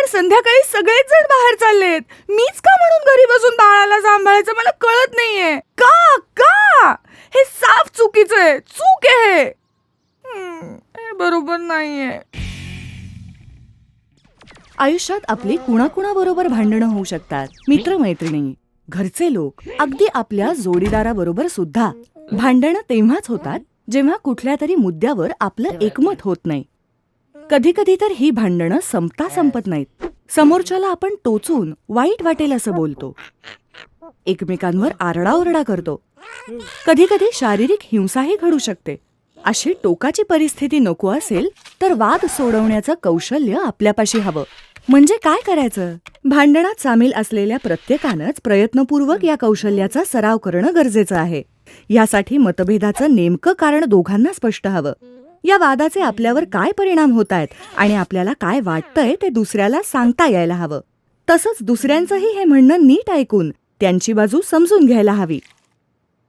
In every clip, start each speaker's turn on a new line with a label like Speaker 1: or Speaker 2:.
Speaker 1: पण संध्याकाळी सगळेच जण बाहेर चाललेत. मीच का म्हणून घरी बसून बाळाला सांभाळायचं मला कळत नाहीये. का? का? हे साफ चुकीचं आहे. चूक आहे हे. हे बरोबर नाहीये. आयुष्यात आपली कुणाकुणाबरोबर भांडणं होऊ शकतात. मित्रमैत्रिणी घरचे लोक अगदी आपल्या जोडीदाराबरोबर सुद्धा. भांडणं तेव्हाच होतात जेव्हा कुठल्या तरी मुद्द्यावर आपलं एकमत होत नाही. कधी कधी तर ही भांडणं संपता संपत नाहीत. समोरच्याला आपण टोचून वाईट वाटेल असं बोलतो. एकमेकांवर आरडाओरडा करतो. कधी कधी शारीरिक हिंसाही घडू शकते. अशी टोकाची परिस्थिती नको असेल तर वाद सोडवण्याचं कौशल्य आपल्यापाशी हवं. म्हणजे काय करायचं? भांडणात सामील असलेल्या प्रत्येकानंच प्रयत्नपूर्वक या कौशल्याचा सराव करणं गरजेचं आहे. यासाठी मतभेदाचं नेमकं कारण दोघांना स्पष्ट हवं. या वादाचे आपल्यावर काय परिणाम होत आहेत आणि आपल्याला काय वाटतंय ते दुसऱ्याला सांगता यायला हवं. तसंच दुसऱ्यांचंही हे म्हणणं नीट ऐकून त्यांची बाजू समजून घ्यायला हवी.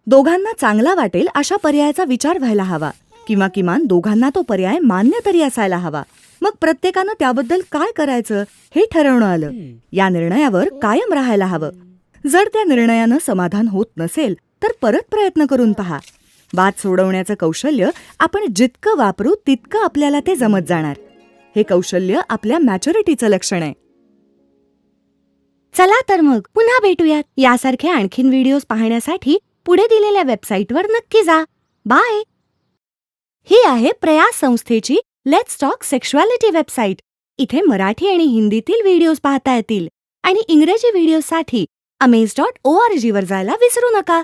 Speaker 1: दोघांना चांगला वाटेल अशा पर्यायाचा विचार व्हायला हवा किंवा किमान दोघांना तो पर्याय मान्य तरी असायला हवा. मग प्रत्येकानं त्याबद्दल काय करायचं हे ठरवणं आलं. या निर्णयावर कायम राहायला हवं. जर त्या निर्णयानं समाधान होत नसेल तर परत प्रयत्न करून पहा. वाद सोडवण्याचं कौशल्य आपण जितकं वापरू तितकं आपल्याला ते जमत जाणार. हे कौशल्य आपल्या मॅच्युरिटीचं लक्षण आहे.
Speaker 2: चला तर मग पुन्हा भेटूयात. यासारखे आणखीन व्हिडिओज पाहण्यासाठी पुढे दिलेल्या वेबसाईटवर नक्की जा. बाय! ही आहे प्रयास संस्थेची लेट्स टॉक सेक्शुअलिटी वेबसाईट इथे मराठी आणि हिंदीतील व्हिडिओज पाहता येतील. आणि इंग्रजी व्हिडिओसाठी अमेझ डॉट ओ आर जीवर जायला विसरू नका.